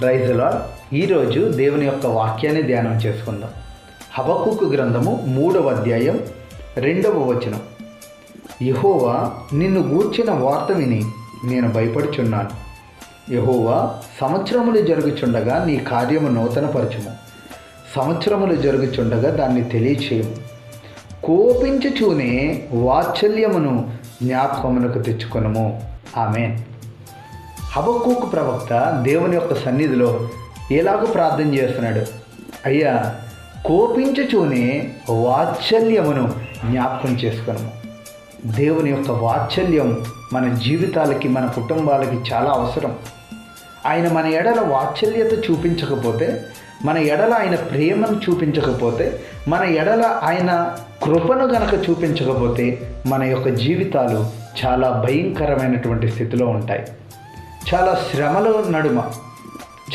ప్రైజ్లా ఈరోజు దేవుని యొక్క వాక్యాన్ని ధ్యానం చేసుకుందాం. హబకుకు గ్రంథము మూడవ అధ్యాయం రెండవ వచనం. యహోవా నిన్ను గూర్చిన వార్త విని నేను భయపడుచున్నాను. యహోవా సంవత్సరములు జరుగుచుండగా నీ కార్యము నూతనపరచుము. సంవత్సరములు జరుగుచుండగా దాన్ని తెలియచేయము. కోపించుచూనే వాత్సల్యమును జ్ఞాపకమునకు తెచ్చుకొనము. ఆమె హబక్కూకు ప్రవక్త దేవుని యొక్క సన్నిధిలో ఎలాగో ప్రార్థన చేస్తున్నాడు? అయ్యా కోపించుచూనే వాత్సల్యమును జ్ఞాపకం చేసుకున్నాము. దేవుని యొక్క వాత్సల్యం మన జీవితాలకి మన కుటుంబాలకి చాలా అవసరం. ఆయన మన ఎడల వాత్సల్యత చూపించకపోతే మన ఎడల ఆయన ప్రేమను చూపించకపోతే మన ఎడల ఆయన కృపను గనక చూపించకపోతే మన యొక్క జీవితాలు చాలా భయంకరమైనటువంటి స్థితిలో ఉంటాయి. చాలా శ్రమల నడుమ.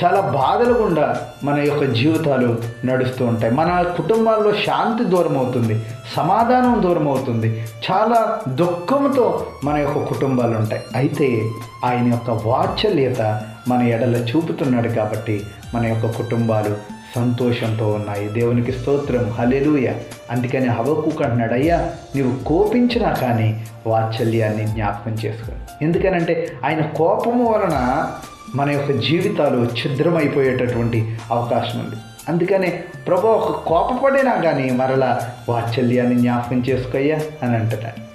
చాలా బాధలు గుండా మన యొక్క జీవితాలు నడుస్తూ ఉంటాయి. మన కుటుంబాల్లో శాంతి దూరం అవుతుంది సమాధానం దూరం అవుతుంది. చాలా దుఃఖంతో మన యొక్క కుటుంబాలు ఉంటాయి. అయితే ఆయన యొక్క వాత్సల్యత మన ఎడల చూపుతున్నాడు కాబట్టి మన యొక్క కుటుంబాలు సంతోషంతో ఉన్నాయి. దేవునికి స్తోత్రం. హలెలుయ అందుకని హవక్కు అంటున్నాడు అయ్యా నీవు కోపించినా కానీ వాత్సల్యాన్ని జ్ఞాపకం చేసుకో. ఎందుకనంటే ఆయన కోపము వలన మన యొక్క జీవితాలు ఛిద్రమైపోయేటటువంటి అవకాశం ఉంది. అందుకనే ప్రభు ఒక కోపపడినా కానీ మరలా వాత్సల్యాన్ని జ్ఞాపకం చేసుకోయ్యా అని అంటున్నాడు.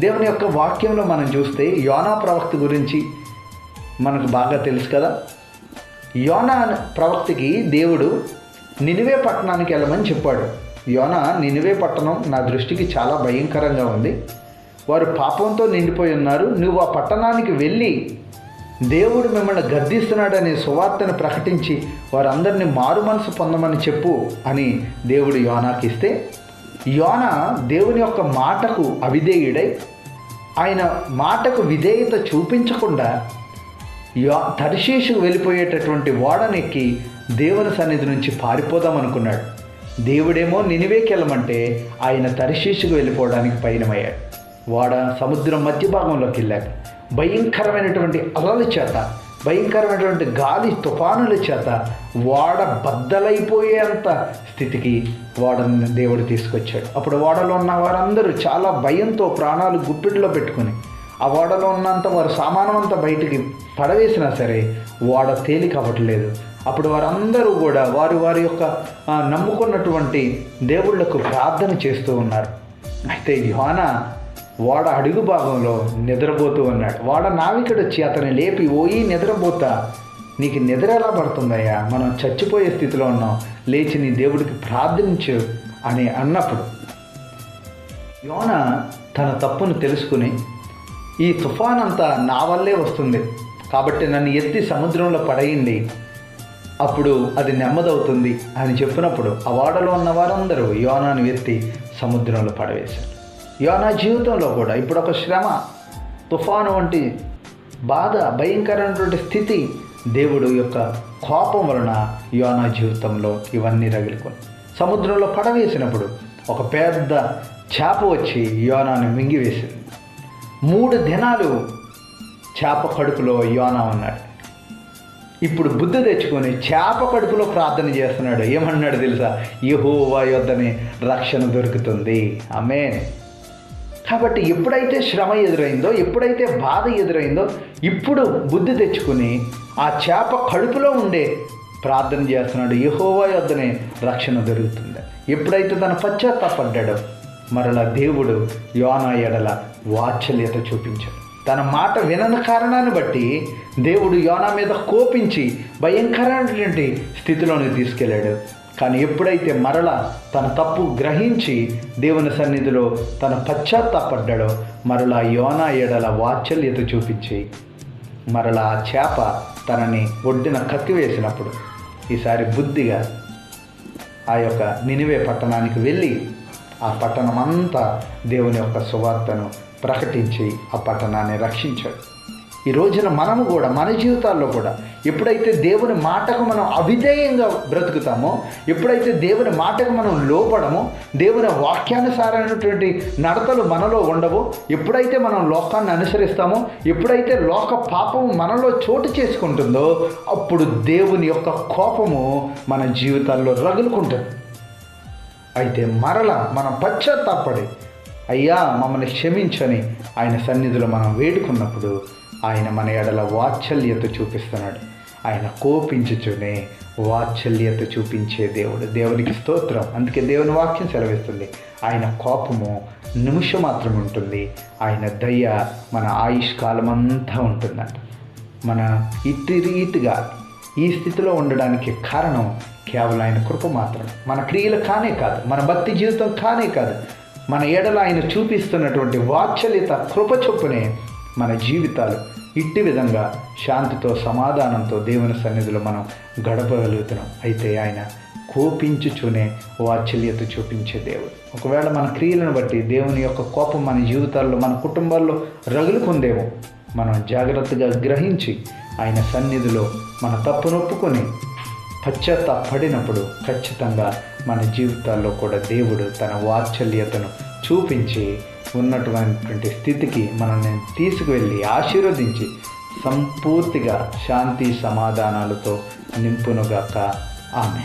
దేవుని యొక్క వాక్యంలో మనం చూస్తే యోనా ప్రవక్త గురించి మనకు బాగా తెలుసు కదా? యోనా ప్రవక్తకి దేవుడు నినివే పట్టణానికి వెళ్ళమని చెప్పాడు. యోన నినివే పట్టణం నా దృష్టికి చాలా భయంకరంగా ఉంది. వారు పాపంతో నిండిపోయి ఉన్నారు. నువ్వు ఆ పట్టణానికి వెళ్ళి దేవుడు మిమ్మల్ని గద్దిస్తున్నాడనే సువార్తను ప్రకటించి వారందరినీ మారు మనసు పొందమని చెప్పు అని దేవుడు యోనాకి ఇస్తే యోన దేవుని యొక్క మాటకు అవిధేయుడై ఆయన మాటకు విధేయత చూపించకుండా తర్శీషుకు వెళ్ళిపోయేటటువంటి ఓడనెక్కి దేవుని సన్నిధి నుంచి పారిపోదాం అనుకున్నాడు. దేవుడేమో నినివేకి వెళ్ళమంటే ఆయన తర్శీషుకు వెళ్ళిపోవడానికి పయనమయ్యాడు. వాడ సముద్రం మధ్య భాగంలోకి వెళ్ళాడు. భయంకరమైనటువంటి అలల చేత భయంకరమైనటువంటి గాలి తుఫానుల చేత వాడ బద్దలైపోయేంత స్థితికి వాడని దేవుడు తీసుకొచ్చాడు. అప్పుడు వాడలో ఉన్న వారందరూ చాలా భయంతో ప్రాణాలు గుప్పిట్లో పెట్టుకుని ఆ ఓడలో ఉన్నంత వారు సామానం అంతా బయటికి పడవేసినా సరే ఓడ తేలిక అవ్వట్లేదు. అప్పుడు వారందరూ కూడా వారు వారి యొక్క నమ్ముకున్నటువంటి దేవుళ్ళకు ప్రార్థన చేస్తూ ఉన్నారు. అయితే యోన వాడ అడుగు భాగంలో నిద్రపోతూ ఉన్నాడు. వాడ నావికుడు వచ్చి అతన్ని లేపి ఓయి నిద్రపోతా. నీకు నిద్ర ఎలా పడుతుందయ్యా? మనం చచ్చిపోయే స్థితిలో ఉన్నాం. లేచి నీ దేవుడికి ప్రార్థించు అని అన్నప్పుడు యోన తన తప్పును తెలుసుకుని ఈ తుఫాన్ అంతా నా వల్లే వస్తుంది. కాబట్టి నన్ను ఎత్తి సముద్రంలో పడేయండి. అప్పుడు అది నెమ్మదవుతుంది అని చెప్పినప్పుడు ఆ వాడలో ఉన్న వారందరూ యోనాను ఎత్తి సముద్రంలో పడవేశారు. యోనా జీవితంలో కూడా ఇప్పుడు ఒక శ్రమ తుఫాను వంటి బాధ భయంకరమైనటువంటి స్థితి దేవుడు యొక్క కోపం వలన యోనా జీవితంలో ఇవన్నీ రగులుకొని సముద్రంలో పడవేసినప్పుడు ఒక పెద్ద చేప వచ్చి యోనాను మింగివేసింది. మూడు దినాలు చేప కడుపులో యోనా ఉన్నాడు. ఇప్పుడు బుద్ధి తెచ్చుకొని చేప కడుపులో ప్రార్థన చేస్తున్నాడు. ఏమన్నాడు తెలుసా? యహోవా యొద్దని రక్షణ దొరుకుతుంది. ఆమె కాబట్టి ఎప్పుడైతే శ్రమ ఎదురైందో ఎప్పుడైతే బాధ ఎదురైందో ఇప్పుడు బుద్ధి తెచ్చుకుని ఆ చేప కడుపులో ఉండే ప్రార్థన చేస్తున్నాడు. యహోవా యొద్దనే రక్షణ దొరుకుతుంది. ఎప్పుడైతే తన పశ్చాత్తాపడ్డాడో మరలా దేవుడు యోనా ఎడల వాత్సల్యత చూపించాడు. తన మాట వినని కారణాన్ని బట్టి దేవుడు యోనా మీద కోపించి భయంకరమైనటువంటి స్థితిలోనికి తీసుకెళ్ళాడు. కానీ ఎప్పుడైతే మరల తన తప్పు గ్రహించి దేవుని సన్నిధిలో తన పశ్చాత్తాపడ్డాడో మరలా యోనా ఎడల వాత్సల్యత చూపించి మరలా ఆ చేప తనని ఒడ్డున కత్తివేసినప్పుడు ఈసారి బుద్ధిగా ఆ యొక్క నినివే పట్టణానికి వెళ్ళి ఆ పట్టణమంతా దేవుని యొక్క సువార్తను ప్రకటించి ఆ పట్టణాన్ని రక్షించాడు. ఈ రోజున మనము కూడా మన జీవితాల్లో కూడా ఎప్పుడైతే దేవుని మాటకు మనం అవిధేయంగా బ్రతుకుతామో ఎప్పుడైతే దేవుని మాటకు మనం లోపడమో దేవుని వాక్యానుసారమైనటువంటి నడతలు మనలో ఉండవో ఎప్పుడైతే మనం లోకాన్ని అనుసరిస్తామో ఎప్పుడైతే లోక పాపము మనలో చోటు చేసుకుంటుందో అప్పుడు దేవుని యొక్క కోపము మన జీవితాల్లో రగులుకుంటుంది. అయితే మరల మనం పశ్చాత్తాపడి అయ్యా మమ్మల్ని క్షమించని ఆయన సన్నిధిలో మనం వేడుకున్నప్పుడు ఆయన మన ఎడల వాత్సల్యత చూపిస్తున్నాడు. ఆయన కోపించుచునే వాత్సల్యత చూపించే దేవుడు. దేవునికి స్తోత్రం. అందుకే దేవుని వాక్యం సెలవిస్తుంది. ఆయన కోపము నిమిషం మాత్రం ఉంటుంది. ఆయన దయ మన ఆయుష్కాలం అంతా ఉంటుందంట. మన ఇటు ఇటుగా ఈ స్థితిలో ఉండడానికి కారణం కేవలం ఆయన కృప మాత్రం. మన క్రియలు కానే కాదు మన భక్తి జీవితం కానే కాదు మన ఏడల ఆయన చూపిస్తున్నటువంటి వాత్సల్యత కృప చొప్పునే మన జీవితాలు ఇట్టి విధంగా శాంతితో సమాధానంతో దేవుని సన్నిధిలో మనం గడపగలుగుతున్నాం. అయితే ఆయన కోపించుచునే వాత్సల్యత చూపించే దేవుడు. ఒకవేళ మన క్రియలను బట్టి దేవుని యొక్క కోపం మన జీవితాల్లో మన కుటుంబాల్లో రగులుకుందేమో మనం జాగ్రత్తగా గ్రహించి ఆయన సన్నిధిలో మన తప్పునొప్పుకొని పశ్చాత్తాపడినప్పుడు ఖచ్చితంగా మన జీవితాల్లో కూడా దేవుడు తన వాత్సల్యతను చూపించి ఉన్నటువంటి స్థితికి మనల్ని తీసుకువెళ్ళి ఆశీర్వదించి సంపూర్తిగా శాంతి సమాధానాలతో నింపునుగాక. ఆమె